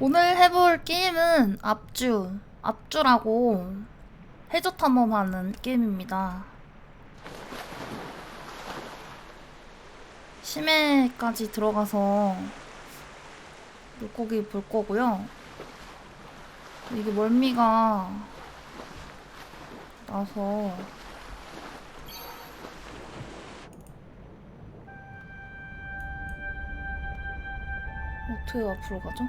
오늘 해볼 게임은 앞주, 앞주라고 해저 탐험하는 게임입니다. 심해까지 들어가서 물고기 볼 거고요. 이게 멀미가 나서 어떻게 앞으로 가죠?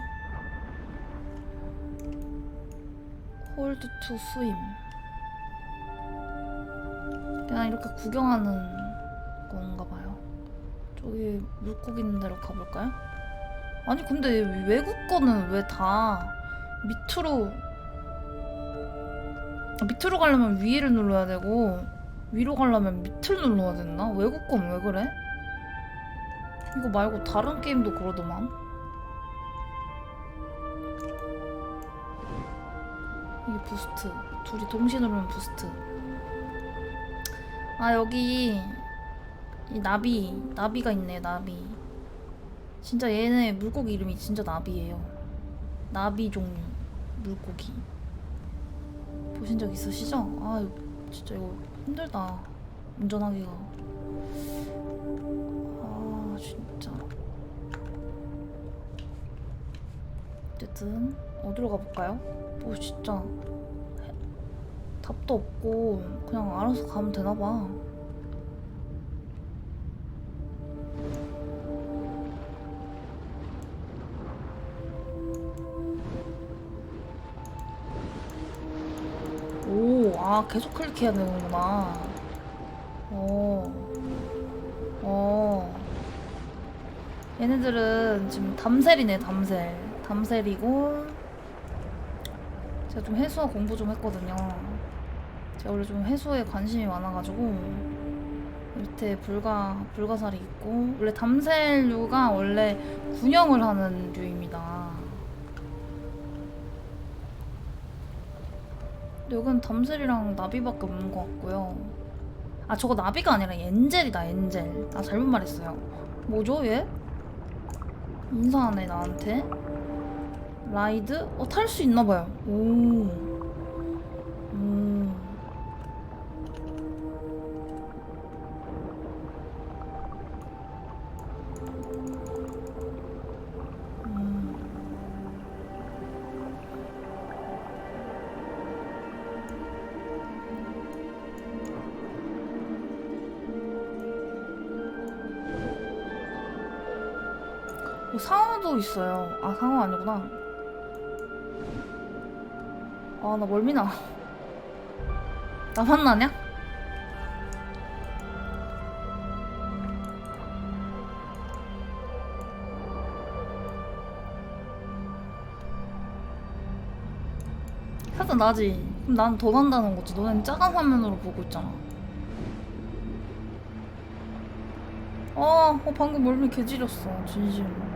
홀드 투 스임 그냥 이렇게 구경하는 건가 봐요 저기 물고기 있는 데로 가볼까요? 아니 근데 외국 거는 왜 다 밑으로 아, 밑으로 가려면 위를 눌러야 되고 위로 가려면 밑을 눌러야 됐나? 외국 건 왜 그래? 이거 말고 다른 게임도 그러더만 이게 부스트. 둘이 동시에 누르면 부스트. 아 여기 이 나비 나비가 있네 나비. 진짜 얘네 물고기 이름이 진짜 나비예요. 나비 종류 물고기. 보신 적 있으시죠? 아 진짜 이거 힘들다 운전하기가. 아 진짜. 어쨌든 어디로 가볼까요? 뭐 진짜 해- 답도 없고 그냥 알아서 가면 되나 봐. 오, 아 계속 클릭해야 되는구나. 어, 어. 얘네들은 지금 담셀이네, 담셀. 담셀이고 제가 좀 해수와 공부 좀 했거든요. 제가 원래 좀 해수에 관심이 많아가지고 밑에 불가 불가사리 있고 원래 담셀류가 원래 군형을 하는 류입니다. 여기는 담셀이랑 나비밖에 없는 것 같고요. 아 저거 나비가 아니라 엔젤이다 엔젤. 아 잘못 말했어요. 뭐죠 얘? 인사하네 나한테. 라이드? 어, 탈 수 있나 봐요. 오. 상어도 있어요. 아, 상어 아니구나. 아, 나 멀미나. 나만 나냐? 살짝 나지? 그럼 난 더 난다는 거지. 너넨 작은 화면으로 보고 있잖아. 어, 어 방금 멀미 개지렸어. 진심.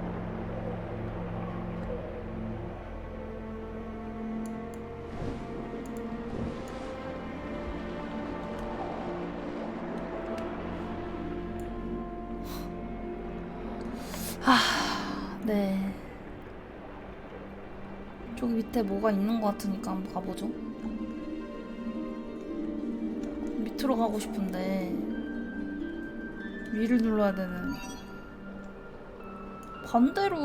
네. 저기 밑에 뭐가 있는 것 같으니까 한번 가보죠. 밑으로 가고 싶은데 위를 눌러야 되는. 반대로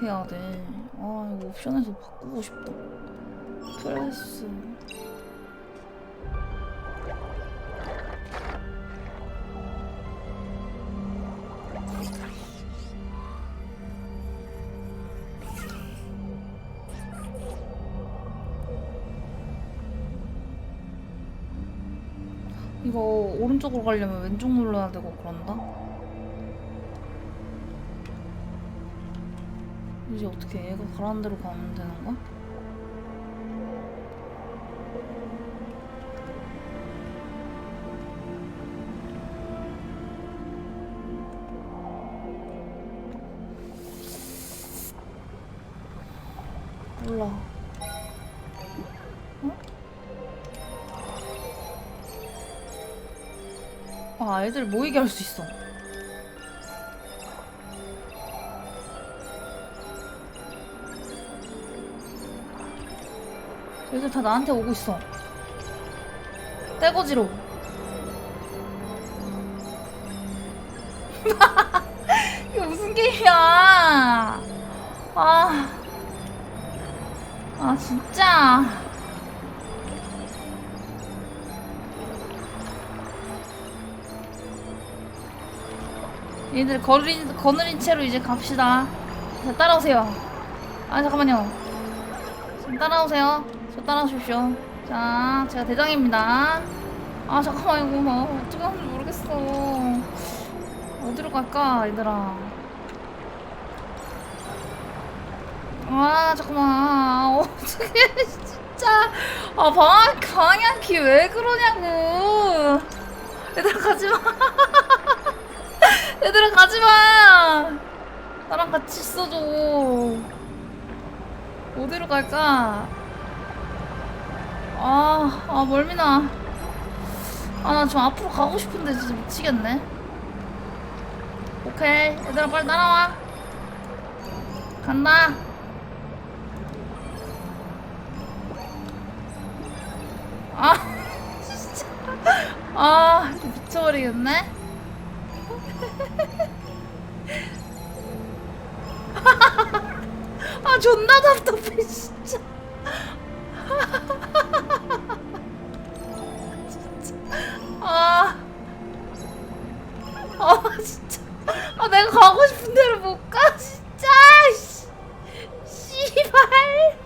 해야 돼. 아 이거 옵션에서 바꾸고 싶다. 프레스. 이거 오른쪽으로 가려면 왼쪽 눌러야 되고 그런다? 이제 어떻게 얘가 가라는 대로 가면 되는 거야? 몰라. 아, 애들 모이게 할 수 있어. 얘들 다 나한테 오고 있어. 떼거지로. 이거 무슨 게임이야? 아, 아 진짜. 얘들 거느린 거느린 채로 이제 갑시다. 자 따라오세요. 아 잠깐만요. 좀 따라오세요. 저 따라오십시오. 자, 제가 대장입니다. 아 잠깐만 이거 뭐 어떻게 하는지 모르겠어. 어디로 갈까 얘들아. 아 잠깐만 아, 어떻게 진짜 아 방향 방향키 왜 그러냐고. 얘들아 가지마. 얘들아 가지마. 나랑 같이 있어줘. 어디로 갈까? 아, 아, 멀미나. 아, 나좀 앞으로 가고 싶은데 진짜 미치겠네. 오케이. 얘들아, 빨리 따라와. 간다. 아, 진짜. 아, 미쳐버리겠네. 아, 존나 답답해, 진짜. 아. 아, 진짜. 아, 내가 가고 싶은 데를 못 가, 진짜. 씨. 씨발.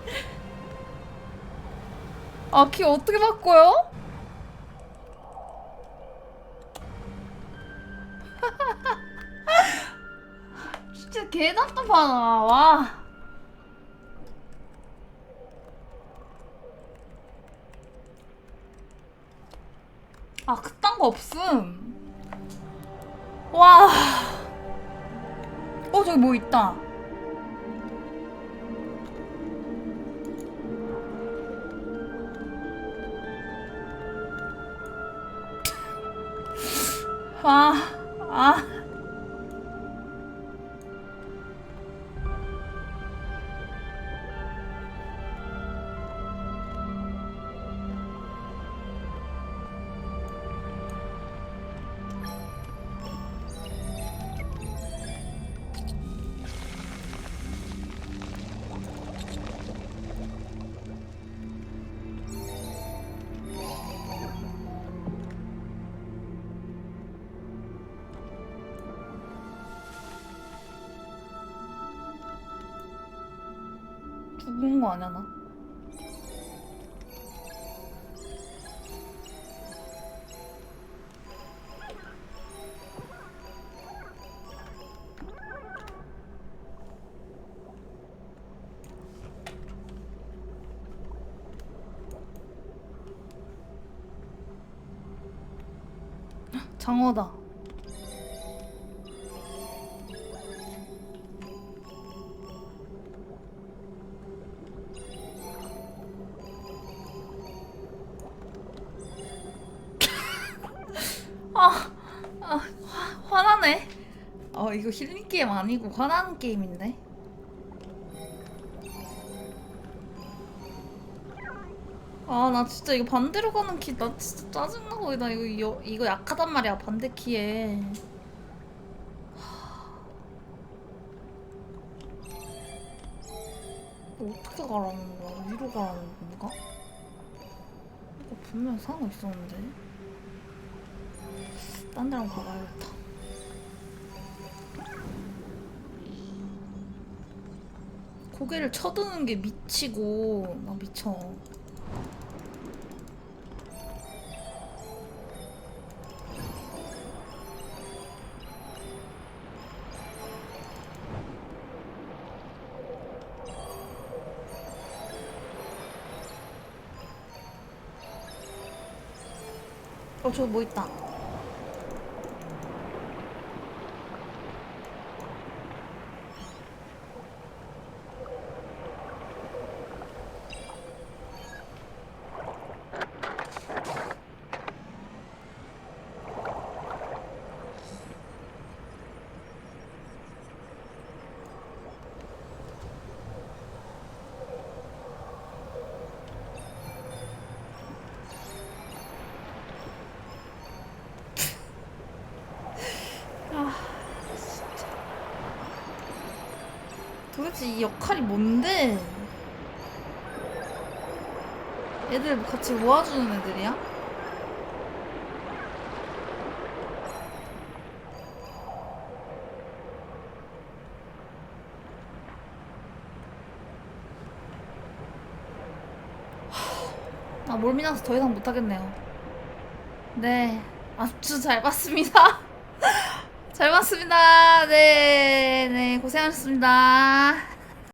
아, 키 어떻게 바꿔요? 개 답답하다, 와. 아, 그딴 거 없음. 와. 어, 저기 뭐 있다. 아, 아. 죽은 거 아니야, 나? 장어다. 이거 힐링 게임 아니고 화나는 게임인데. 아, 나 진짜 이거 반대로 가는 키, 나 진짜 짜증나고, 나 이거, 이거, 이거 약하단 말이야, 반대 키에. 어떻게 가라는 거야? 위로 가라는 건가? 이거 분명 상어 있었는데. 딴 데랑 가봐야겠다. 고개를 쳐드는 게 미치고, 나 미쳐. 어, 저기 뭐 있다. 도대체 이 역할이 뭔데? 애들 같이 모아주는 애들이야? 아 몰미나서 더 이상 못하겠네요. 네 압주 잘 봤습니다. 잘 봤습니다. 네, 네 고생하셨습니다.